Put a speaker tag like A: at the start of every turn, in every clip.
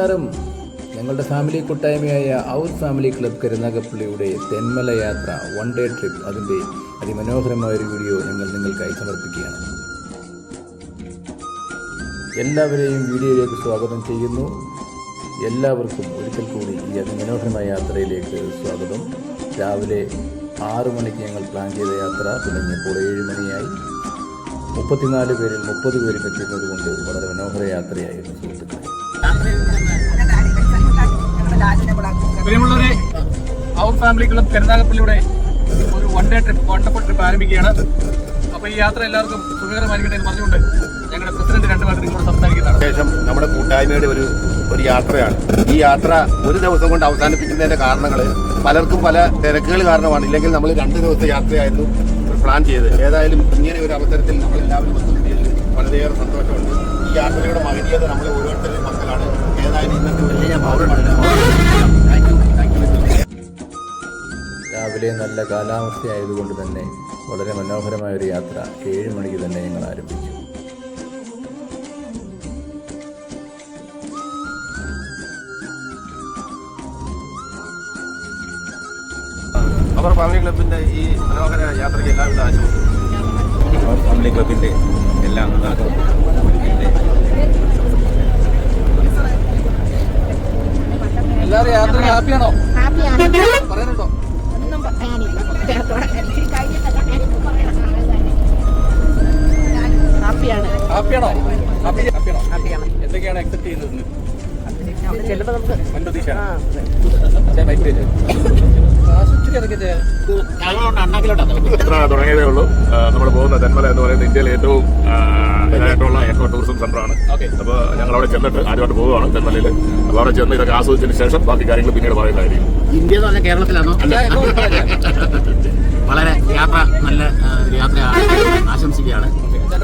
A: നമസ്കാരം ഞങ്ങളുടെ ഫാമിലി കൂട്ടായ്മയായ ഔർ ഫാമിലി ക്ലബ് കരുനാഗപ്പള്ളിയുടെ തെന്മല യാത്ര വൺ ഡേ ട്രിപ്പ് അതിന്റെ അതിമനോഹരമായ ഒരു വീഡിയോ ഞങ്ങൾ നിങ്ങൾക്കായി സമർപ്പിക്കുകയാണ് എല്ലാവരെയും വീഡിയോയിലേക്ക് സ്വാഗതം ചെയ്യുന്നു. എല്ലാവർക്കും ഒരിക്കൽ കൂടി ഈ അതിമനോഹരമായ യാത്രയിലേക്ക് സ്വാഗതം. രാവിലെ ആറു മണിക്ക് ഞങ്ങൾ പ്ലാൻ ചെയ്ത യാത്ര തുടങ്ങിയപ്പോൾ ഏഴ് മണിയായി. മുപ്പത്തിനാല് പേരിൽ മുപ്പത് പേരും എത്തിയത് കൊണ്ട് വളരെ മനോഹര യാത്രയായിരുന്നു സുഹൃത്തുക്കളെ.
B: അവർ ഫാമിലി ക്ലബ് കരുനാഗപ്പള്ളിയുടെ ഒരു one day trip wonderful trip ആരംഭിക്കുകയാണ്. അപ്പോൾ ഈ യാത്ര എല്ലാവർക്കും സുഖകരമായിരിക്കട്ടെ എന്ന് പറഞ്ഞുകൊണ്ട് ഞങ്ങളുടെ പ്രസിഡന്റ് രണ്ട് വാക്ക് നിങ്ങളോട് സംസാരിക്കുന്നതാണ്.
C: ശേഷം നമ്മുടെ കൂട്ടായ്മയുടെ ഒരു ഒരു യാത്രയാണ്. ഈ യാത്ര ഒരു ദിവസം കൊണ്ട് അവസാനിപ്പിക്കുന്നതിന്റെ കാരണങ്ങൾ പലർക്കും പല തിരക്കുകൾ കാരണമാണ്. ഇല്ലെങ്കിൽ നമ്മൾ രണ്ട് ദിവസത്തെ യാത്രയായിരുന്നു പ്ലാൻ ചെയ്തത്. ഏതായാലും ഇങ്ങനെ ഒരു അവസരത്തിൽ നമ്മൾ എല്ലാവരും വളരെയേറെ സന്തോഷമുണ്ട്. ഈ യാത്രയുടെ മകനീയത നമ്മൾ ഓരോരുത്തരുടെയും മക്കളാണ് ഏതായാലും ഇന്നത്തെ വലിയ പൗരമാണ്
A: രാവിലെ നല്ല കാലാവസ്ഥയായതുകൊണ്ട് തന്നെ വളരെ മനോഹരമായ ഒരു യാത്ര ഏഴ് മണിക്ക് തന്നെ ഞങ്ങൾ ആരംഭിച്ചു.
C: അവർ ഫാമിലി ക്ലബിന്റെ ഈ മനോഹര യാത്രയ്ക്ക് എല്ലാവിധ ആശംസകളും
D: ഫാമിലി ക്ലബിന്റെ എല്ലാ അംഗങ്ങൾക്കും
B: എല്ലാവരും യാത്ര ഹാപ്പിയാണോ
E: ഹാപ്പിയാണ്
B: പറയാനുണ്ടോ എന്തൊക്കെയാണ് എക്സെപ്റ്റ് ചെയ്യുന്നത്?
E: ചിലപ്പോൾ നമുക്ക്
B: വൻ
F: തുടങ്ങിയതേ ഉള്ളൂ. നമ്മൾ പോകുന്ന തെന്മല എന്ന് പറയുന്നത് ഇന്ത്യയിലെ ഏറ്റവും ഇതായിട്ടുള്ള എക്കോ ടൂറിസം സെന്ററാണ്. അപ്പോൾ ഞങ്ങൾ അവിടെ ചെന്നിട്ട് ആദ്യമായിട്ട് പോവുകയാണ് തെന്മലയിൽ അപ്പോൾ അവിടെ ചെന്ന് ഇതൊക്കെ ആസ്വദിച്ചതിന് ശേഷം ബാക്കി കാര്യങ്ങൾ പിന്നീട് പറയുന്നതായിരിക്കും.
G: ഇന്ത്യ എന്ന് പറഞ്ഞാൽ കേരളത്തിലാണോ. വളരെ യാത്ര നല്ല യാത്ര ആശംസിക്കുകയാണ്.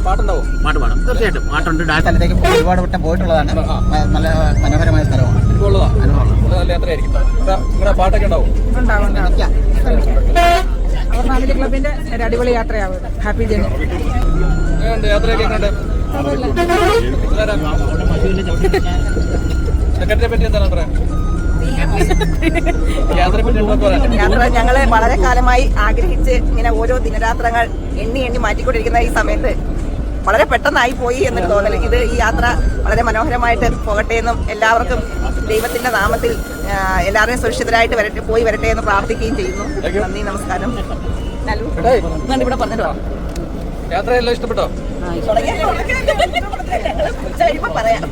B: പാട്ടുണ്ടാവോ?
G: പാട്ട് പാടും. തീർച്ചയായിട്ടും. പാട്ടുണ്ട്. ഡാൻസ് സ്ഥലത്തേക്ക് ഒരുപാട് വട്ടം പോയിട്ടുള്ളതാണ്. നല്ല മനോഹരമായ സ്ഥലമാണ്.
B: നല്ല യാത്രയായിരിക്കും. നിങ്ങളുടെ പാട്ടൊക്കെ ഉണ്ടാവും?
H: അവർ ഫാമിലി ക്ലബിന്റെ ഒരു അടിപൊളി യാത്രയാവും ഹാപ്പി ജേണി.
B: യാത്രയൊക്കെ സെക്രട്ടറിയെ പറ്റി എന്താണ് പറയാം
I: യാത്ര ഞങ്ങൾ വളരെ കാലമായി ആഗ്രഹിച്ച് ഇങ്ങനെ ഓരോ ദിനരാത്രങ്ങൾ എണ്ണി എണ്ണി മാറ്റിക്കൊണ്ടിരിക്കുന്ന ഈ സമയത്ത് വളരെ പെട്ടെന്നായി പോയി എന്നൊരു തോന്നൽ. ഇത് ഈ യാത്ര വളരെ മനോഹരമായിട്ട് പോകട്ടെ എന്നും എല്ലാവർക്കും ദൈവത്തിന്റെ നാമത്തിൽ എല്ലാവരെയും സുരക്ഷിതരായിട്ട് വരട്ടെ പോയി വരട്ടെ എന്ന് പ്രാർത്ഥിക്കുകയും ചെയ്യുന്നു. നന്ദി നമസ്കാരം. ഇവിടെ പറഞ്ഞിട്ട് യാത്ര
B: യാത്രയെല്ലാം ഇഷ്ടപ്പെട്ടോ?
I: പറയാം.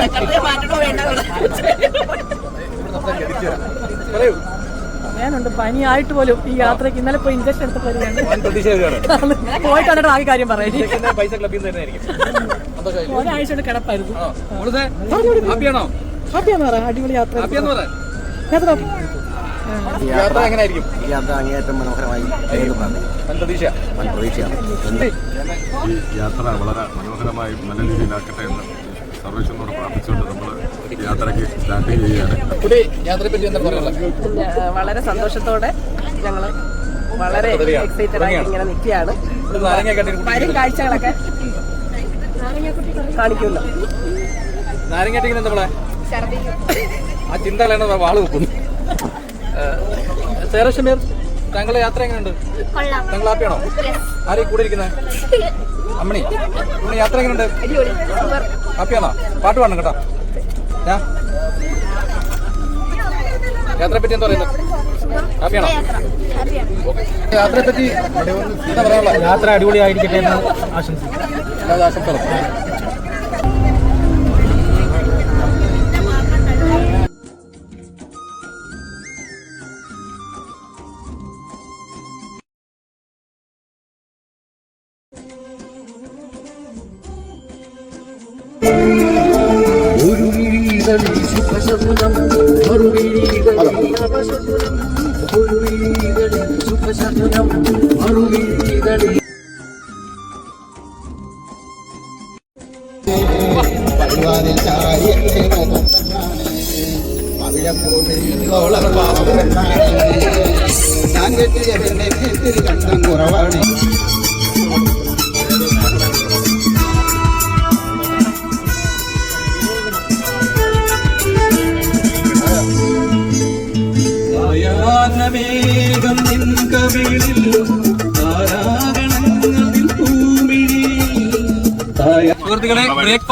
I: സെക്രട്ടറിയെ മാറ്റണോ വേണ്ടോ?
B: പറയൂ.
H: ഞാനുണ്ട്. പനിയായിട്ട് പോലും ഈ യാത്രയ്ക്ക് ഇന്നലെ പോയി ഇഞ്ചക്ഷൻ എടുത്ത് പോരുകയാണ്
B: വൻ പ്രതിഷേധമാണ്
H: പോയിട്ട് ആ ആകെ കാര്യം
B: പറയുന്നത്
H: ഒരാഴ്ച കൊണ്ട് കിടപ്പായിരുന്നു. ഹാപ്പിയാന്ന് പറയാം അടിപൊളി യാത്ര. യാത്ര
B: യാത്ര എങ്ങനെയായിരിക്കും?
C: ഈ യാത്ര അങ്ങേയറ്റം മനോഹരമായി
F: യാത്ര വളരെ മനോഹരമായി നല്ല രീതിയിലാക്കട്ടെ എന്ന് സർവേശ്വരനോട് പ്രാർത്ഥിച്ചുകൊണ്ട് നമ്മൾ യാത്രയ്ക്ക് സ്റ്റാർട്ട് ചെയ്യുകയാണ്.
I: വളരെ സന്തോഷത്തോടെ ഞങ്ങൾ വളരെ. എക്സൈറ്റഡ് ആയിട്ട് ഇങ്ങനെ നിൽക്കുകയാണ്. വരും കാഴ്ചകളൊക്കെ. കാണിക്കുമല്ലോ.
B: നാരങ്ങ നമ്മളെ ആ ചിന്തകളാണ് വാൾ വെക്കുന്നു സേരശമീർ താങ്കളുടെ യാത്ര എങ്ങനെയുണ്ട്? താങ്കൾ ഹാപ്പിയാണോ ആരെയും കൂടെ ഇരിക്കുന്നത് അമ്മണി. അമ്മണി യാത്ര എങ്ങനെയുണ്ട്? ഹാപ്പിയാണോ? പാട്ട് പാടണം കേട്ടോ. ഞാൻ യാത്രയെ പറ്റി എന്താ പറയുന്നത്? ഹാപ്പിയാണോ? യാത്രയെപ്പറ്റി എന്താ പറയാനുള്ള
G: യാത്ര അടിപൊളിയായിരിക്കട്ടെ എന്ന് ആശംസിക്കുന്നു.
B: എല്ലാ ആശംസകളും
G: ഞാൻ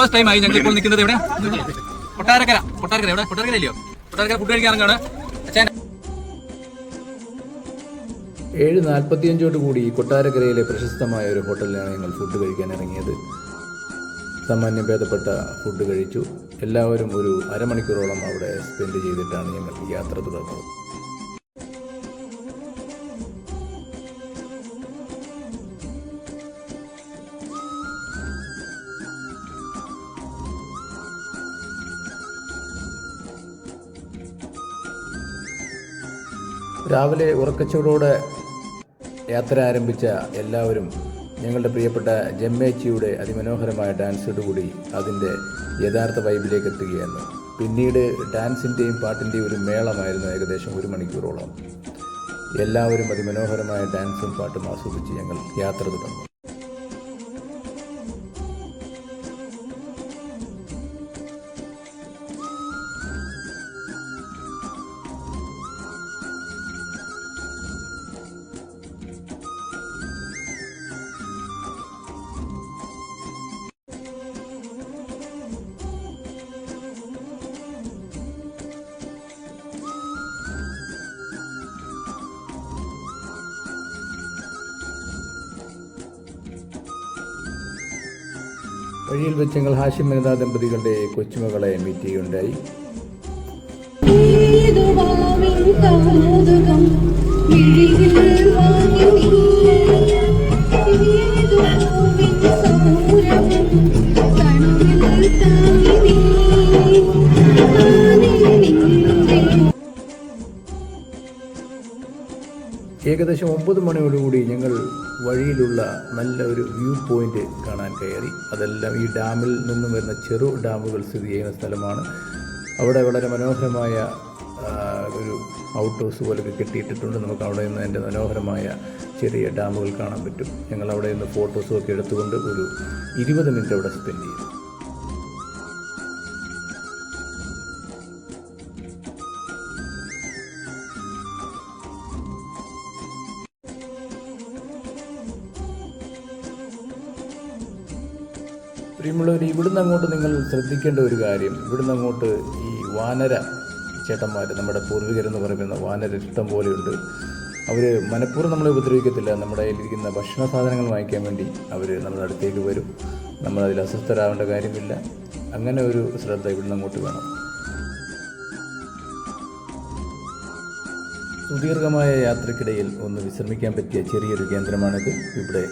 B: ബ്രേക്ക്ഫാസ്റ്റ് ടൈം ആയി ഞങ്ങൾ ഇപ്പോൾ നിൽക്കുന്നത് എവിടെ? കൊട്ടാരക്കര. കൊട്ടാരക്കര എവിടെ? കൊട്ടാരക്കര ഇല്ലയോ കൊട്ടാരക്കര ഫുഡ് കഴിക്കാൻ ഇറങ്ങാണ്.
A: ഏഴ് നാൽപ്പത്തിയഞ്ചോട് കൂടി കൊട്ടാരക്കരയിലെ പ്രശസ്തമായ ഒരു ഹോട്ടലിലാണ് ഞങ്ങൾ ഫുഡ് കഴിക്കാൻ ഇറങ്ങിയത്. സാമാന്യം ഭേദപ്പെട്ട ഫുഡ് കഴിച്ചു. എല്ലാവരും ഒരു അരമണിക്കൂറോളം അവിടെ സ്പെൻഡ് ചെയ്തിട്ടാണ് ഞങ്ങൾ യാത്ര തുടർന്നത്. രാവിലെ ഉറക്കച്ചൂടോടെ യാത്ര ആരംഭിച്ച എല്ലാവരും ഞങ്ങളുടെ പ്രിയപ്പെട്ട ജമ്മേച്ചിയുടെ അതിമനോഹരമായ ഡാൻസോടുകൂടി അതിന്റെ യഥാർത്ഥ വൈബിലേക്ക് എത്തുകയായിരുന്നു. പിന്നീട് ഡാൻസിന്റെയും പാട്ടിന്റെയും ഒരു മേളമായിരുന്നു ഏകദേശം ഒരു മണിക്കൂറോളം. എല്ലാവരും അതിമനോഹരമായ ഡാൻസും പാട്ടും ആസ്വദിച്ച് ഞങ്ങൾ യാത്ര തുടർന്നു. ഞങ്ങൾ ഹാഷിം വനിതാ ദമ്പതികളുടെ കൊച്ചുമകളെ മീറ്റ് ചെയ്യുകയുണ്ടായി. ഏകദേശം ഒമ്പത് മണിയോടുകൂടി ഞങ്ങൾ വഴിയിലുള്ള നല്ല ഒരു വ്യൂ പോയിന്റ് കാണാൻ കയറി. അതെല്ലാം ഈ ഡാമിൽ നിന്നും വരുന്ന ചെറു ഡാമുകൾ സ്ഥിതി ചെയ്യുന്ന സ്ഥലമാണ്. അവിടെ വളരെ മനോഹരമായ ഒരു ഔട്ട് ഹൗസ് പോലൊക്കെ കെട്ടിയിട്ടിട്ടുണ്ട്. നമുക്ക് അവിടെ നിന്ന് അതിന്റെ മനോഹരമായ ചെറിയ ഡാമുകൾ കാണാൻ പറ്റും. ഞങ്ങൾ അവിടെ നിന്ന് ഫോട്ടോസും ഒക്കെ എടുത്തുകൊണ്ട് ഒരു ഇരുപത് മിനിറ്റ് അവിടെ സ്പെൻഡ് ചെയ്തു. പ്രിയമുള്ളവർ ഇവിടുന്ന് അങ്ങോട്ട് നിങ്ങൾ ശ്രദ്ധിക്കേണ്ട ഒരു കാര്യം. ഇവിടുന്ന് അങ്ങോട്ട് ഈ വാനര ചേട്ടന്മാർ നമ്മുടെ പൂർവികരെന്ന് പറയുന്ന വാനര ഇഷ്ടം പോലെയുണ്ട് അവർ മനഃപൂർവം നമ്മളെ ഉപദ്രവിക്കത്തില്ല. നമ്മുടെ കയ്യിലിരിക്കുന്ന ഭക്ഷണ സാധനങ്ങൾ വാങ്ങിക്കാൻ വേണ്ടി അവർ നമ്മുടെ അടുത്തേക്ക് വരും. നമ്മളതിൽ അസ്വസ്ഥരാവേണ്ട കാര്യമില്ല. അങ്ങനെ ഒരു ശ്രദ്ധ ഇവിടുന്ന് അങ്ങോട്ട് വേണം. സുദീർഘമായ യാത്രക്കിടയിൽ ഒന്ന് വിശ്രമിക്കാൻ പറ്റിയ ചെറിയൊരു കേന്ദ്രമാണിത്. ഇവിടെ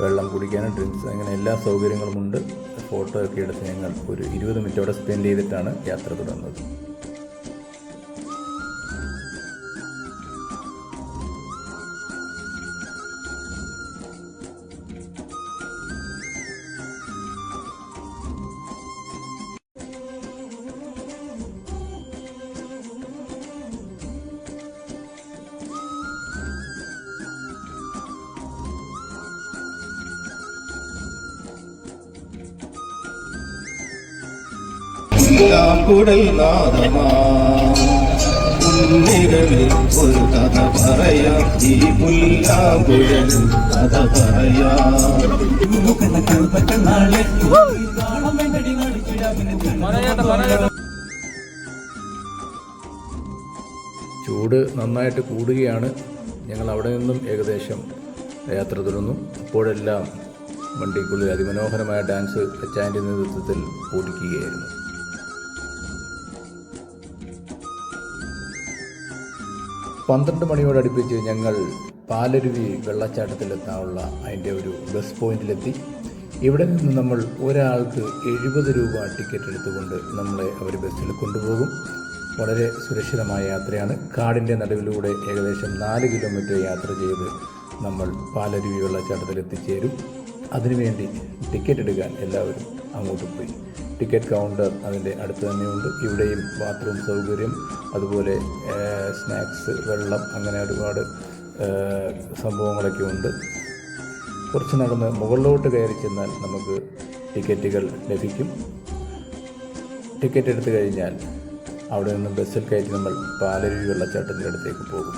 A: വെള്ളം കുടിക്കാനും ഡ്രിങ്ക്സ് അങ്ങനെ എല്ലാ സൗകര്യങ്ങളുമുണ്ട് ഫോട്ടോ ഒക്കെ എടുത്ത് ഞങ്ങൾ ഒരു ഇരുപത് മിനിറ്റ് അവിടെ സ്പെൻഡ് ചെയ്തിട്ടാണ് യാത്ര തുടർന്നത്
J: കുടൽ നാദമാ. ഉണ്ണികളിൽ ഒരു കഥ പറയാം. ഈ പുല്ലാങ്കുഴൽ കഥ പറയാം.
A: ചൂട് നന്നായിട്ട് കൂടുകയാണ്. ഞങ്ങൾ അവിടെ നിന്നും ഏകദേശം യാത്ര തുടർന്നു. അപ്പോഴെല്ലാം വണ്ടിക്കുള്ളിൽ അതിമനോഹരമായ ഡാൻസ് അച്ചാന്റെ നേതൃത്വത്തിൽ പൂടിക്കുകയായിരുന്നു പന്ത്രണ്ട് മണിയോടടുപ്പിച്ച് ഞങ്ങൾ പാലരുവി വെള്ളച്ചാട്ടത്തിലെത്താനുള്ള അതിന്റെ ഒരു ബസ് പോയിന്റിലെത്തി. ഇവിടെ നിന്ന് നമ്മൾ ഒരാൾക്ക് എഴുപത് രൂപ ടിക്കറ്റ് എടുത്തുകൊണ്ട് നമ്മളെ അവർ ബസ്സിൽ കൊണ്ടുപോകും. വളരെ സുരക്ഷിതമായ യാത്രയാണ്. കാടിന്റെ നടുവിലൂടെ ഏകദേശം നാല് കിലോമീറ്റർ യാത്ര ചെയ്ത് നമ്മൾ പാലരുവി വെള്ളച്ചാട്ടത്തിൽ എത്തിച്ചേരും അതിനുവേണ്ടി ടിക്കറ്റ് എടുക്കാൻ എല്ലാവരും അങ്ങോട്ട് പോയി. ടിക്കറ്റ് കൗണ്ടർ അതിന്റെ അടുത്ത് തന്നെയുണ്ട്. ഇവിടെയും ബാത്റൂം സൗകര്യം അതുപോലെ സ്നാക്സ് വെള്ളം അങ്ങനെ ഒരുപാട് സംഭവങ്ങളൊക്കെ ഉണ്ട്. കുറച്ച് നടന്ന് മുകളിലോട്ട് കയറി ചെന്നാൽ നമുക്ക് ടിക്കറ്റുകൾ ലഭിക്കും. ടിക്കറ്റ് എടുത്തു കഴിഞ്ഞാൽ അവിടെ നിന്ന് ബസ്സിൽ കയറ്റി നമ്മൾ പാലരുവി വെള്ളച്ചാട്ടത്തിന്റെ അടുത്തേക്ക് പോകും.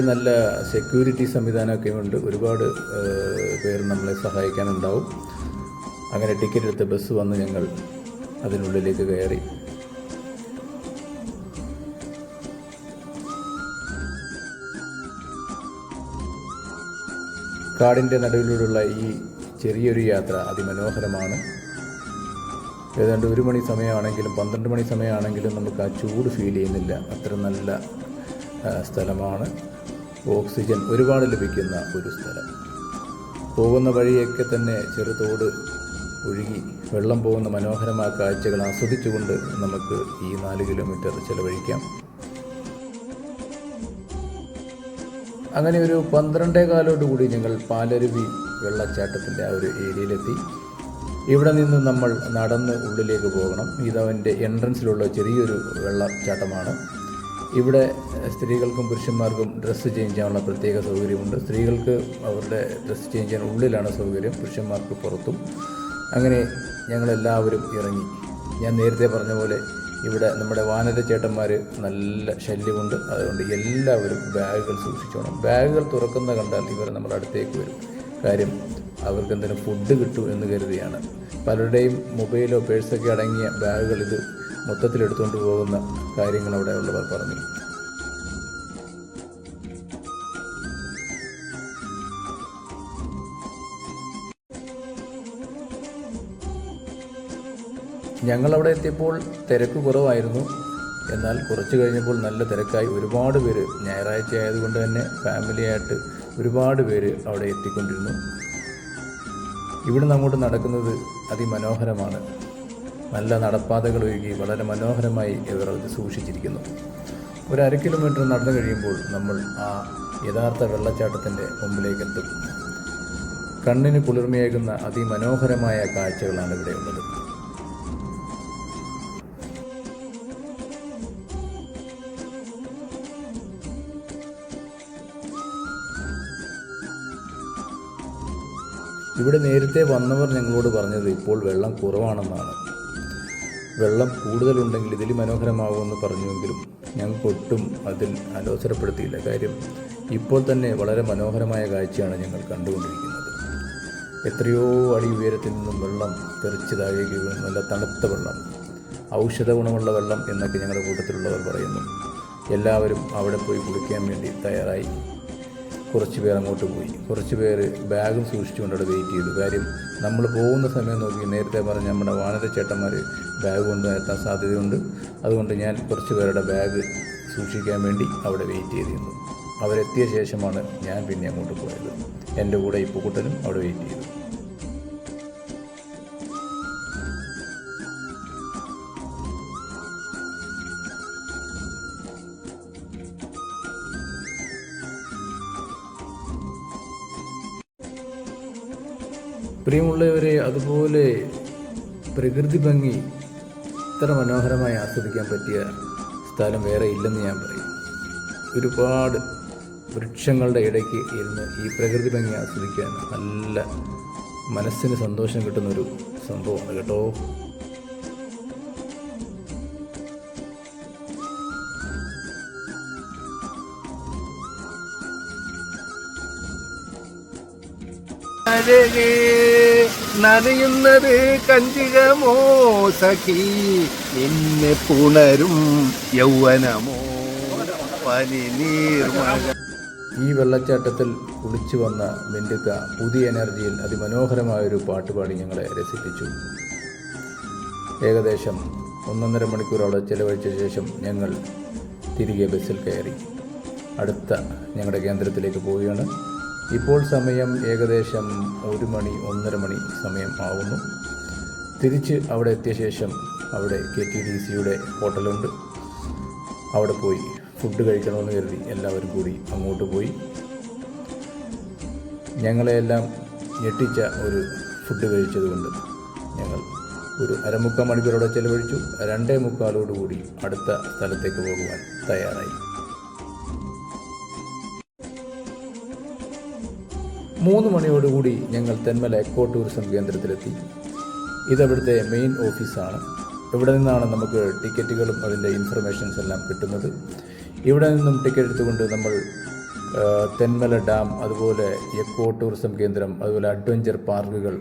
A: ഇവിടെ നല്ല സെക്യൂരിറ്റി സംവിധാനമൊക്കെ ഉണ്ട്. ഒരുപാട് പേർ നമ്മളെ സഹായിക്കാനുണ്ടാവും. അങ്ങനെ ടിക്കറ്റ് എടുത്ത് ബസ് വന്ന് ഞങ്ങൾ അതിനുള്ളിലേക്ക് കയറി. കാടിന്റെ നടുവിലൂടെയുള്ള ഈ ചെറിയൊരു യാത്ര അതിമനോഹരമാണ്. ഏതാണ്ട് ഒരു മണി സമയമാണെങ്കിലും പന്ത്രണ്ട് മണി സമയമാണെങ്കിലും നമുക്ക് ആ ചൂട് ഫീൽ ചെയ്യുന്നില്ല. അത്ര നല്ല സ്ഥലമാണ്. ഓക്സിജൻ ഒരുപാട് ലഭിക്കുന്ന ഒരു സ്ഥലം. പോകുന്ന വഴിയൊക്കെ തന്നെ ചെറുതോട് ഒഴുകി വെള്ളം പോകുന്ന മനോഹരമായ കാഴ്ചകൾ ആസ്വദിച്ചുകൊണ്ട് നമുക്ക് ഈ നാല് കിലോമീറ്റർ ചെലവഴിക്കാം. അങ്ങനെ ഒരു പന്ത്രണ്ടേ കാലോടുകൂടി ഞങ്ങൾ പാലരുവി വെള്ളച്ചാട്ടത്തിന്റെ ആ ഒരു ഏരിയയിലെത്തി. ഇവിടെ നിന്ന് നമ്മൾ നടന്ന് ഉള്ളിലേക്ക് പോകണം. ഇതവന്റെ എൻട്രൻസിലുള്ള ചെറിയൊരു വെള്ളച്ചാട്ടമാണ്. ഇവിടെ സ്ത്രീകൾക്കും പുരുഷന്മാർക്കും ഡ്രസ്സ് ചേഞ്ച് ചെയ്യാനുള്ള പ്രത്യേക സൗകര്യമുണ്ട്. സ്ത്രീകൾക്ക് അവരുടെ ഡ്രസ്സ് ചേഞ്ച് ചെയ്യാൻ ഉള്ളിലാണ് സൗകര്യം പുരുഷന്മാർക്ക് പുറത്തും. അങ്ങനെ ഞങ്ങളെല്ലാവരും ഇറങ്ങി. ഞാൻ നേരത്തെ പറഞ്ഞ പോലെ ഇവിടെ നമ്മുടെ വാനര ചേട്ടന്മാർ നല്ല ശല്യമുണ്ട്. അതുകൊണ്ട് എല്ലാവരും ബാഗുകൾ സൂക്ഷിച്ചോണം. ബാഗുകൾ തുറക്കുന്ന കണ്ടാൽ ഇവർ നമ്മുടെ അടുത്തേക്ക് വരും. കാര്യം അവർക്ക് എന്തെങ്കിലും ഫുഡ് കിട്ടും എന്ന് കരുതിയാണ്. പലരുടെയും മൊബൈലോ പേഴ്സൊക്കെ അടങ്ങിയ ബാഗുകൾ ഇത് മൊത്തത്തിൽ എടുത്തുകൊണ്ട് പോകുന്ന കാര്യങ്ങൾ അവിടെ ഉള്ളവർ പറഞ്ഞു. ഞങ്ങളവിടെ എത്തിയപ്പോൾ തിരക്ക് കുറവായിരുന്നു. എന്നാൽ കുറച്ച് കഴിഞ്ഞപ്പോൾ നല്ല തിരക്കായി ഒരുപാട് പേര് ഞായറാഴ്ച ആയതുകൊണ്ട് തന്നെ ഫാമിലിയായിട്ട് ഒരുപാട് പേര് അവിടെ എത്തിക്കൊണ്ടിരുന്നു. ഇവിടുന്ന് അങ്ങോട്ട് നടക്കുന്നത് അതിമനോഹരമാണ്. നല്ല നടപ്പാതകൾ ഒഴുകി വളരെ മനോഹരമായി ഇവർ അത് സൂക്ഷിച്ചിരിക്കുന്നു. ഒരു അര കിലോമീറ്റർ നടന്നു കഴിയുമ്പോൾ നമ്മൾ ആ യഥാർത്ഥ വെള്ളച്ചാട്ടത്തിന്റെ മുമ്പിലേക്കെത്തും കണ്ണിന് കുളിർമയേകുന്ന അതിമനോഹരമായ കാഴ്ചകളാണ് ഇവിടെയുള്ളത് ഇവിടെ നേരത്തെ വന്നവർ ഞങ്ങളോട് പറഞ്ഞത് ഇപ്പോൾ വെള്ളം കുറവാണെന്നാണ്. വെള്ളം കൂടുതലുണ്ടെങ്കിൽ ഇതിൽ മനോഹരമാകുമെന്ന് പറഞ്ഞുവെങ്കിലും ഞങ്ങൾക്ക് ഒട്ടും അതിൽ അലോസരപ്പെടുത്തിയില്ല. കാര്യം ഇപ്പോൾ തന്നെ വളരെ മനോഹരമായ കാഴ്ചയാണ് ഞങ്ങൾ കണ്ടുകൊണ്ടിരിക്കുന്നത്. എത്രയോ അടി ഉയരത്തിൽ നിന്നും വെള്ളം തെറിച്ച് താഴേക്ക് നല്ല തണുത്ത വെള്ളം ഔഷധ ഗുണമുള്ള വെള്ളം എന്നൊക്കെ ഞങ്ങളുടെ കൂട്ടത്തിലുള്ളവർ പറയുന്നു. എല്ലാവരും അവിടെ പോയി കുളിക്കാൻ വേണ്ടി തയ്യാറായി. കുറച്ച് പേർ അങ്ങോട്ട് പോയി. കുറച്ച് പേര് ബാഗും സൂക്ഷിച്ചുകൊണ്ട് അവിടെ വെയിറ്റ് ചെയ്തു. കാര്യം നമ്മൾ പോകുന്ന സമയം നോക്കി നേരത്തെ പറഞ്ഞ നമ്മുടെ വാനരച്ചേട്ടന്മാർ ബാഗ് കൊണ്ട് എത്താൻ സാധ്യതയുണ്ട്. അതുകൊണ്ട് ഞാൻ കുറച്ച് പേരുടെ ബാഗ് സൂക്ഷിക്കാൻ വേണ്ടി അവിടെ വെയിറ്റ് ചെയ്തിരുന്നു. അവരെത്തിയ ശേഷമാണ് ഞാൻ പിന്നെ അങ്ങോട്ട് പോയത്. എന്റെ കൂടെ ഇപ്പുക്കുട്ടനും പൂക്കുട്ടനും അവിടെ വെയിറ്റ് ചെയ്തു. പ്രിയമുള്ളവരെ അതുപോലെ പ്രകൃതി ഭംഗി ഇത്ര മനോഹരമായി ആസ്വദിക്കാൻ പറ്റിയ സ്ഥലം വേറെ ഇല്ലെന്ന് ഞാൻ പറയും. ഒരുപാട് വൃക്ഷങ്ങളുടെ ഇടയ്ക്ക് ഇരുന്ന് ഈ പ്രകൃതി ഭംഗി ആസ്വദിക്കാൻ നല്ല മനസ്സിന് സന്തോഷം കിട്ടുന്നൊരു സംഭവമാണ് കേട്ടോ.
C: അഴകേ നനയുന്നത് കഞ്ചികമോ സഖി? നിന്നെ പുണരും യൗവനമോ? പനി നീർമഴ
A: ഈ വെള്ളച്ചാട്ടത്തിൽ കുളിച്ചു വന്ന ബിന്ദുക്ക പുതിയ എനർജിയിൽ അതിമനോഹരമായൊരു പാട്ടുപാടി ഞങ്ങളെ രസിപ്പിച്ചു. ഏകദേശം ഒന്നൊന്നര മണിക്കൂർ അവിടെ ചെലവഴിച്ച ശേഷം ഞങ്ങൾ തിരികെ ബസ്സിൽ കയറി. അടുത്ത ഞങ്ങളുടെ കേന്ദ്രത്തിലേക്ക് പോവുകയാണ്. ഇപ്പോൾ സമയം ഏകദേശം ഒരു മണി ഒന്നര മണി സമയം ആവുന്നു. തിരിച്ച് അവിടെ എത്തിയ ശേഷം അവിടെ കെ ടി ഡി സിയുടെ ഹോട്ടലുണ്ട്. അവിടെ പോയി ഫുഡ് കഴിക്കണമെന്ന് കരുതി എല്ലാവരും കൂടി അങ്ങോട്ട് പോയി. ഞങ്ങളെയെല്ലാം ഞെട്ടിച്ച ഒരു ഫുഡ് കഴിച്ചതുകൊണ്ട് ഞങ്ങൾ ഒരു അരമുക്കാൽ മണിക്കൂറോടെ ചെലവഴിച്ചു. രണ്ടേ മുക്കാലോടുകൂടി അടുത്ത സ്ഥലത്തേക്ക് പോകുവാൻ തയ്യാറായി. മൂന്ന് മണിയോടുകൂടി ഞങ്ങൾ തെന്മല എക്കോ ടൂറിസം കേന്ദ്രത്തിലെത്തി. ഇതവിടുത്തെ മെയിൻ ഓഫീസാണ് ഇവിടെ നിന്നാണ് നമുക്ക് ടിക്കറ്റുകളും അതിന്റെ ഇൻഫർമേഷൻസ് എല്ലാം കിട്ടുന്നത്. ഇവിടെ നിന്നും ടിക്കറ്റ് എടുത്തുകൊണ്ട് നമ്മൾ തെന്മല ഡാം അതുപോലെ എക്കോ ടൂറിസം കേന്ദ്രം അതുപോലെ അഡ്വഞ്ചർ പാർക്കുകൾ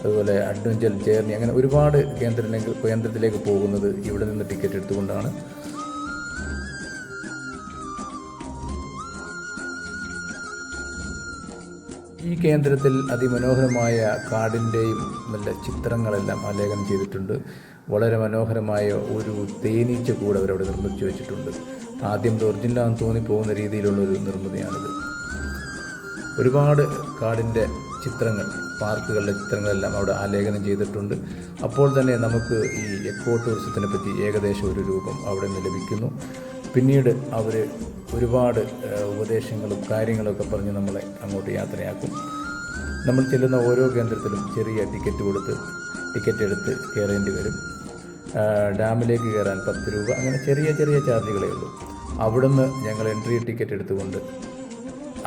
A: അതുപോലെ അഡ്വഞ്ചർ ജേർണി അങ്ങനെ ഒരുപാട് കേന്ദ്രത്തിലേക്ക് കേന്ദ്രത്തിലേക്ക് പോകുന്നത് ഇവിടെ നിന്ന് ടിക്കറ്റ് എടുത്തുകൊണ്ടാണ്. ഈ കേന്ദ്രത്തിൽ അതിമനോഹരമായ കാടിന്റെയും നല്ല ചിത്രങ്ങളെല്ലാം ആലേഖനം ചെയ്തിട്ടുണ്ട്. വളരെ മനോഹരമായ ഒരു തേനീച്ച കൂടെ അവരവിടെ നിർമ്മിച്ചു വെച്ചിട്ടുണ്ട്. ആദ്യം ഇത് തോന്നിപ്പോകുന്ന രീതിയിലുള്ളൊരു നിർമ്മിതിയാണിത്. ഒരുപാട് കാടിന്റെ ചിത്രങ്ങൾ പാർക്കുകളുടെ ചിത്രങ്ങളെല്ലാം അവിടെ ആലേഖനം ചെയ്തിട്ടുണ്ട്. അപ്പോൾ തന്നെ നമുക്ക് ഈ എക്കോ ടൂറിസത്തിനെ പറ്റി ഏകദേശം ഒരു രൂപം അവിടെ നിന്ന് ലഭിക്കുന്നു. പിന്നീട് അവർ ഒരുപാട് ഉപദേശങ്ങളും കാര്യങ്ങളൊക്കെ പറഞ്ഞ് നമ്മളെ അങ്ങോട്ട് യാത്രയാക്കും. നമ്മൾ ചെല്ലുന്ന ഓരോ കേന്ദ്രത്തിലും ചെറിയ ടിക്കറ്റ് കൊടുത്ത് ടിക്കറ്റ് എടുത്ത് കയറേണ്ടി വരും. ഡാമിലേക്ക് കയറാൻ പത്ത് രൂപ അങ്ങനെ ചെറിയ ചെറിയ ചാർജുകളേ ഉള്ളൂ. അവിടുന്ന് ഞങ്ങൾ എൻട്രി ടിക്കറ്റ് എടുത്തുകൊണ്ട്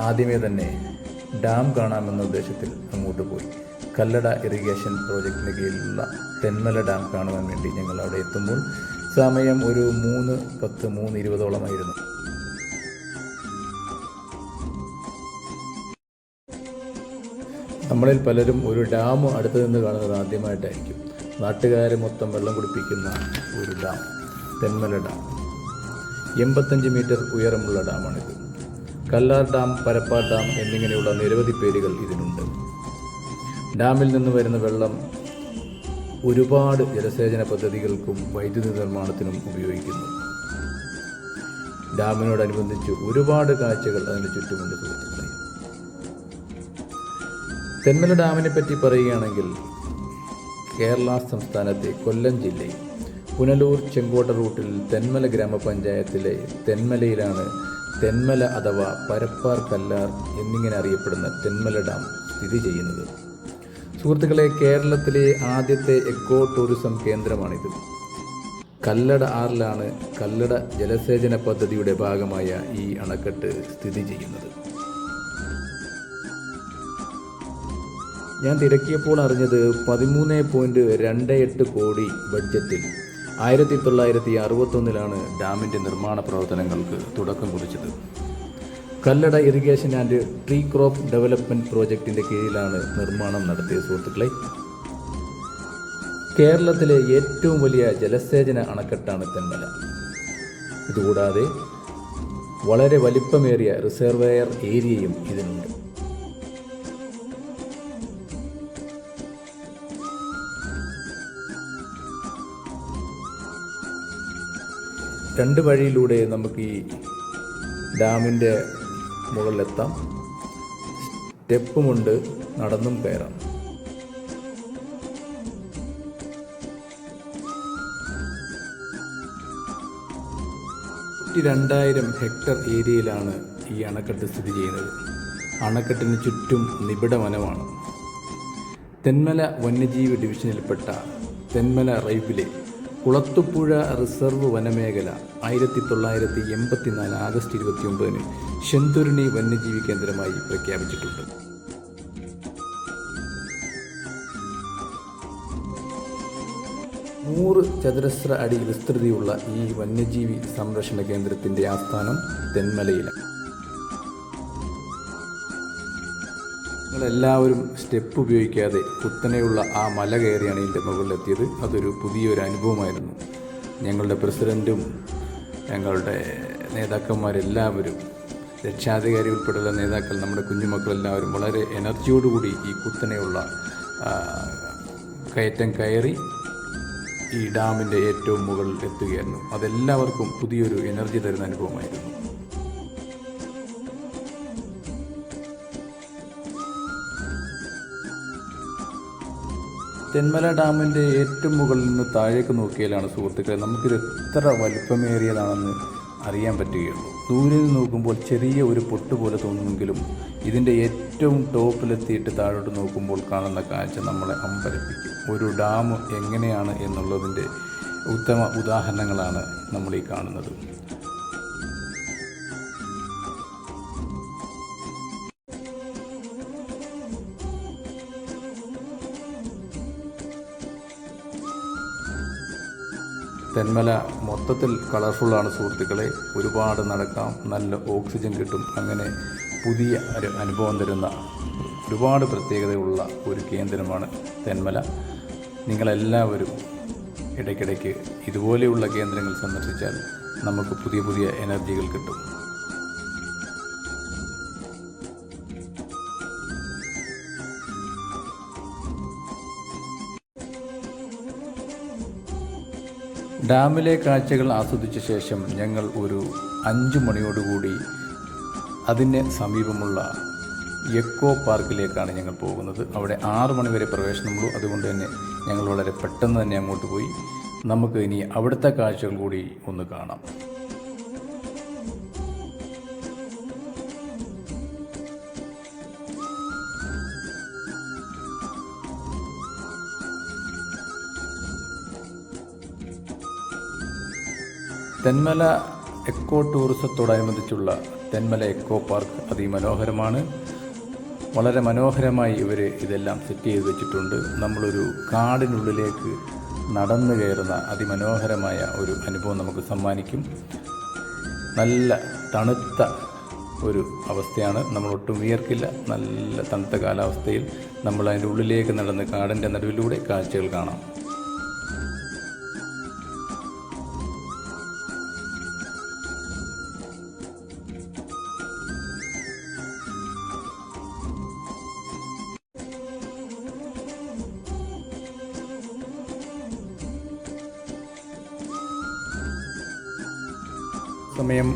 A: ആദ്യമേ തന്നെ ഡാം കാണാമെന്ന ഉദ്ദേശത്തിൽ അങ്ങോട്ട് പോയി. കല്ലട ഇറിഗേഷൻ പ്രോജക്റ്റിന് കീഴിലുള്ള തെന്മല ഡാം കാണുവാൻ വേണ്ടി ഞങ്ങൾ അവിടെ എത്തുമ്പോൾ സമയം ഒരു മൂന്ന് പത്ത് മൂന്ന് ഇരുപതോളമായിരുന്നു. നമ്മളിൽ പലരും ഒരു ഡാം അടുത്ത് നിന്ന് കാണുന്നത് ആദ്യമായിട്ടായിരിക്കും. നാട്ടുകാരെ മൊത്തം വെള്ളം കുടിപ്പിക്കുന്ന ഒരു ഡാം തെന്മല ഡാം. എൺപത്തഞ്ച് മീറ്റർ ഉയരമുള്ള ഡാമാണിത്. കല്ലാർ ഡാം പരപ്പാർ ഡാം എന്നിങ്ങനെയുള്ള നിരവധി പേരുകൾ ഇതിനുണ്ട്. ഡാമിൽ നിന്ന് വരുന്ന വെള്ളം ഒരുപാട് ജലസേചന പദ്ധതികൾക്കും വൈദ്യുതി നിർമ്മാണത്തിനും ഉപയോഗിക്കുന്നു. ഡാമിനോടനുബന്ധിച്ച് ഒരുപാട് കാഴ്ചകൾ അതിന് ചുറ്റുമുണ്ട് സുഹൃത്തുക്കളെ. തെന്മല ഡാമിനെ പറ്റി പറയുകയാണെങ്കിൽ കേരള സംസ്ഥാനത്തെ കൊല്ലം ജില്ലയിൽ പുനലൂർ ചെങ്കോട്ട റൂട്ടിൽ തെന്മല ഗ്രാമപഞ്ചായത്തിലെ തെന്മലയിലാണ് തെന്മല അഥവാ പരപ്പാർ കല്ലാർ എന്നിങ്ങനെ അറിയപ്പെടുന്ന തെന്മല ഡാം സ്ഥിതി ചെയ്യുന്നത്. സുഹൃത്തുക്കളെ കേരളത്തിലെ ആദ്യത്തെ എക്കോ ടൂറിസം കേന്ദ്രമാണിത്. കല്ലട ആറിലാണ് കല്ലട ജലസേചന പദ്ധതിയുടെ ഭാഗമായ ഈ അണക്കെട്ട് സ്ഥിതി ചെയ്യുന്നത്. ഞാൻ തിരക്കിയപ്പോൾ അറിഞ്ഞത് പതിമൂന്ന് പോയിന്റ് രണ്ട് എട്ട് കോടി ബഡ്ജറ്റിൽ ആയിരത്തി തൊള്ളായിരത്തി അറുപത്തൊന്നിലാണ് ഡാമിന്റെ നിർമ്മാണ പ്രവർത്തനങ്ങൾക്ക് തുടക്കം കുറിച്ചത്. Kallada irrigation and tree crop development പ്രോജക്റ്റിന്റെ കീഴിലാണ് നിർമ്മാണം നടത്തിയ സുഹൃത്തുക്കളെ. കേരളത്തിലെ ഏറ്റവും വലിയ ജലസേചന അണക്കെട്ടാണ് തെന്മല. ഇതുകൂടാതെ വളരെ വലിപ്പമേറിയ റിസർവെയർ ഏരിയയും ഇതിനുണ്ട്. രണ്ട് വഴിയിലൂടെ നമുക്ക് ഈ ഡാമിന്റെ മുകളിലെത്താം. സ്റ്റെപ്പുമുണ്ട് നടന്നും കയറാം. രണ്ടായിരം ഹെക്ടർ ഏരിയയിലാണ് ഈ അണക്കെട്ട് സ്ഥിതി ചെയ്യുന്നത്. അണക്കെട്ടിന് ചുറ്റും നിബിഡ വനമാണ്. തെന്മല വന്യജീവി ഡിവിഷനിൽപ്പെട്ട തെന്മല റൈഫിലെ കുളത്തുപുഴ റിസർവ് വനമേഖല ആയിരത്തി തൊള്ളായിരത്തി എൺപത്തിനാല് ആഗസ്റ്റ് ഇരുപത്തി ഒമ്പതിന് ശെന്തുരുണി വന്യജീവി കേന്ദ്രമായി പ്രഖ്യാപിച്ചിട്ടുണ്ട്. നൂറ് ചതുരശ്ര അടി വിസ്തൃതിയുള്ള ഈ വന്യജീവി സംരക്ഷണ കേന്ദ്രത്തിന്റെ ആസ്ഥാനം തെന്മലയിലാണ്. നിങ്ങളെല്ലാവരും സ്റ്റെപ്പ് ഉപയോഗിക്കാതെ കുത്തനെയുള്ള ആ മല കയറിയാണ് ഇതിന്റെ മുകളിലെത്തിയത്. അതൊരു പുതിയൊരു അനുഭവമായിരുന്നു. ഞങ്ങളുടെ പ്രസിഡന്റും ഞങ്ങളുടെ നേതാക്കന്മാരെല്ലാവരും രക്ഷാധികാരി ഉൾപ്പെടെയുള്ള നേതാക്കൾ നമ്മുടെ കുഞ്ഞുമക്കളെല്ലാവരും വളരെ എനർജിയോടുകൂടി ഈ കുത്തനെയുള്ള കയറ്റം കയറി ഈ ഡാമിന്റെ ഏറ്റവും മുകളിൽ എത്തുകയായിരുന്നു. അതെല്ലാവർക്കും പുതിയൊരു എനർജി തരുന്ന അനുഭവമായിരുന്നു. തെന്മല ഡാമിന്റെ ഏറ്റവും മുകളിൽ നിന്ന് താഴേക്ക് നോക്കിയാലാണ് സുഹൃത്തുക്കളെ നമുക്കിത് എത്ര വലിപ്പമേറിയതാണെന്ന് അറിയാൻ പറ്റുകയുള്ളൂ. ദൂരെ നിന്ന് നോക്കുമ്പോൾ ചെറിയ ഒരു പൊട്ട് പോലെ തോന്നുമെങ്കിലും ഇതിന്റെ ഏറ്റവും ടോപ്പിലെത്തിയിട്ട് താഴോട്ട് നോക്കുമ്പോൾ കാണുന്ന കാഴ്ച നമ്മളെ അമ്പരപ്പിക്കും. ഒരു ഡാം എങ്ങനെയാണ് എന്നുള്ളതിന്റെ ഉത്തമ ഉദാഹരണങ്ങളാണ് നമ്മൾ ഈ കാണുന്നത്. തെന്മല മൊത്തത്തിൽ കളർഫുള്ളാണ് സുഹൃത്തുക്കളെ. ഒരുപാട് നടക്കാം. നല്ല ഓക്സിജൻ കിട്ടും. അങ്ങനെ പുതിയ ഒരു അനുഭവം തരുന്ന ഒരുപാട് പ്രത്യേകതയുള്ള ഒരു കേന്ദ്രമാണ് തെന്മല. നിങ്ങളെല്ലാവരും ഇടയ്ക്കിടയ്ക്ക് ഇതുപോലെയുള്ള കേന്ദ്രങ്ങൾ സന്ദർശിച്ചാൽ നമുക്ക് പുതിയ പുതിയ എനർജികൾ കിട്ടും. ഡാമിലെ കാഴ്ചകൾ ആസ്വദിച്ച ശേഷം ഞങ്ങൾ ഒരു അഞ്ച് മണിയോടുകൂടി അതിന് സമീപമുള്ള എക്കോ പാർക്കിലേക്കാണ് ഞങ്ങൾ പോകുന്നത്. അവിടെ ആറ് മണി വരെ പ്രവേശനമുള്ളൂ. അതുകൊണ്ട് തന്നെ ഞങ്ങൾ വളരെ പെട്ടെന്ന് തന്നെ അങ്ങോട്ട് പോയി. നമുക്ക് ഇനി അവിടുത്തെ കാഴ്ചകൾ കൂടി ഒന്ന് കാണാം. തെന്മല എക്കോ ടൂറിസത്തോടനുബന്ധിച്ചുള്ള തെന്മല എക്കോ പാർക്ക് അതിമനോഹരമാണ്. വളരെ മനോഹരമായി ഇവർ ഇതെല്ലാം സെറ്റ് ചെയ്ത് വെച്ചിട്ടുണ്ട്. നമ്മളൊരു കാടിനുള്ളിലേക്ക് നടന്നു കയറുന്ന അതിമനോഹരമായ ഒരു അനുഭവം നമുക്ക് സമ്മാനിക്കും. നല്ല തണുത്ത ഒരു അവസ്ഥയാണ്. നമ്മൾ ഒട്ടും വിയർക്കില്ല. നല്ല തണുത്ത കാലാവസ്ഥയിൽ നമ്മൾ അതിന്റെ ഉള്ളിലേക്ക് നടന്ന് കാടിന്റെ നടുവിലൂടെ കാഴ്ചകൾ കാണാം.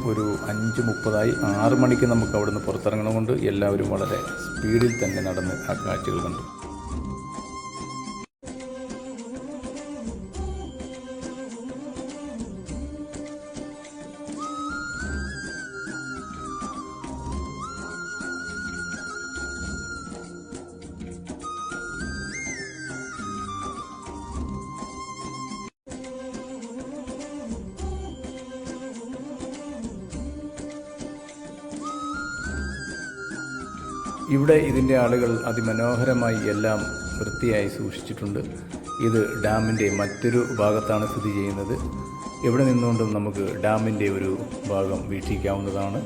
A: ഒരു അഞ്ച് മുപ്പതായി ആറ് മണിക്ക് നമുക്ക് അവിടുന്ന് പുറത്തിറങ്ങണമുണ്ട്. എല്ലാവരും വളരെ സ്പീഡിൽ തന്നെ നടന്ന് ആ കാഴ്ചകൾ കണ്ടു. ഇവിടെ ഇതിന്റെ ആളുകൾ അതിമനോഹരമായി എല്ലാം വൃത്തിയായി സൂക്ഷിച്ചിട്ടുണ്ട്. ഇത് ഡാമിന്റെ മറ്റൊരു ഭാഗത്താണ് സ്ഥിതി ചെയ്യുന്നത്. എവിടെ നിന്നുകൊണ്ടും നമുക്ക് ഡാമിന്റെ ഒരു ഭാഗം വീക്ഷിക്കാവുന്നതാണ്.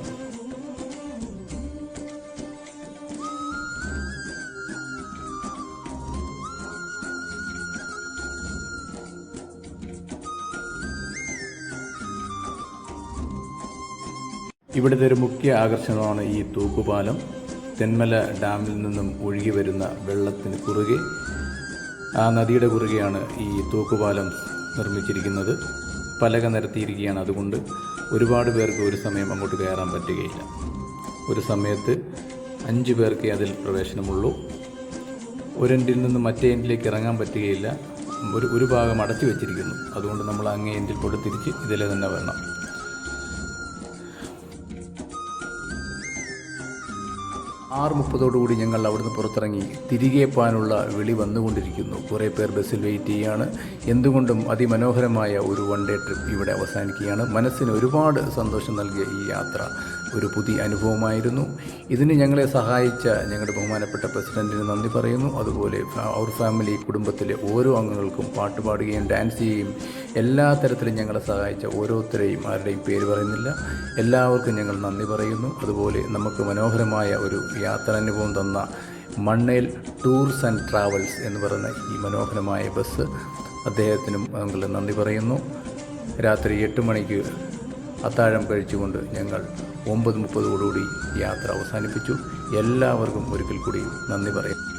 A: ഇവിടുത്തെ ഒരു മുഖ്യ ആകർഷണമാണ് ഈ തൂക്കുപാലം. തെന്മല ഡാമിൽ നിന്നും ഒഴുകി വരുന്ന വെള്ളത്തിന് കുറുകെ ആ നദിയുടെ കുറുകെയാണ് ഈ തൂക്കുപാലം നിർമ്മിച്ചിരിക്കുന്നത്. പലക നിരത്തിയിരിക്കുകയാണ് അതുകൊണ്ട് ഒരുപാട് പേർക്ക് ഒരു സമയം അങ്ങോട്ട് കയറാൻ പറ്റുകയില്ല. ഒരു സമയത്ത് അഞ്ച് പേർക്കേ അതിൽ പ്രവേശനമുള്ളൂ. ഒരെൻഡിൽ നിന്ന് മറ്റേ എൻഡിലേക്ക് ഇറങ്ങാൻ പറ്റുകയില്ല. ഒരു ഒരു ഭാഗം അടച്ചു വെച്ചിരിക്കുന്നു. അതുകൊണ്ട് നമ്മൾ അങ്ങേ എൻഡിൽ കൊടുത്തിരിച്ച് തിരിച്ച് ഇതിലെ തന്നെ വരണം. ആറ് മുപ്പതോടുകൂടി ഞങ്ങൾ അവിടുന്ന് പുറത്തിറങ്ങി. തിരികെ പോകാനുള്ള വിളി വന്നുകൊണ്ടിരിക്കുന്നു. കുറേ പേർ ബസ്സിൽ വെയിറ്റ് ചെയ്യുകയാണ് എന്തുകൊണ്ടും അതിമനോഹരമായ ഒരു വൺ ഡേ ട്രിപ്പ് ഇവിടെ അവസാനിക്കുകയാണ്. മനസ്സിന് ഒരുപാട് സന്തോഷം നൽകിയ ഈ യാത്ര. ഒരു പുതിയ അനുഭവമായിരുന്നു. ഇതിന് ഞങ്ങളെ സഹായിച്ച ഞങ്ങളുടെ ബഹുമാനപ്പെട്ട പ്രസിഡന്റിന് നന്ദി പറയുന്നു. അതുപോലെ അവർ ഫാമിലി കുടുംബത്തിലെ ഓരോ അംഗങ്ങൾക്കും പാട്ട് പാടുകയും ഡാൻസ് ചെയ്യുകയും എല്ലാ തരത്തിലും ഞങ്ങളെ സഹായിച്ച ഓരോരുത്തരെയും ആരുടെയും പേര് പറയുന്നില്ല. എല്ലാവർക്കും ഞങ്ങൾ നന്ദി പറയുന്നു. അതുപോലെ നമുക്ക് മനോഹരമായ ഒരു യാത്രാനുഭവം തന്ന മണ്ണേൽ ടൂർസ് ആൻഡ് ട്രാവൽസ് എന്ന് പറയുന്ന ഈ മനോഹരമായ ബസ് അദ്ദേഹത്തിനും ഞങ്ങൾ നന്ദി പറയുന്നു. രാത്രി എട്ട് മണിക്ക് അത്താഴം കഴിച്ചുകൊണ്ട് ഞങ്ങൾ ഒമ്പത് മുപ്പതോടുകൂടി യാത്ര അവസാനിപ്പിച്ചു. എല്ലാവർക്കും ഒരിക്കൽ കൂടി നന്ദി പറയും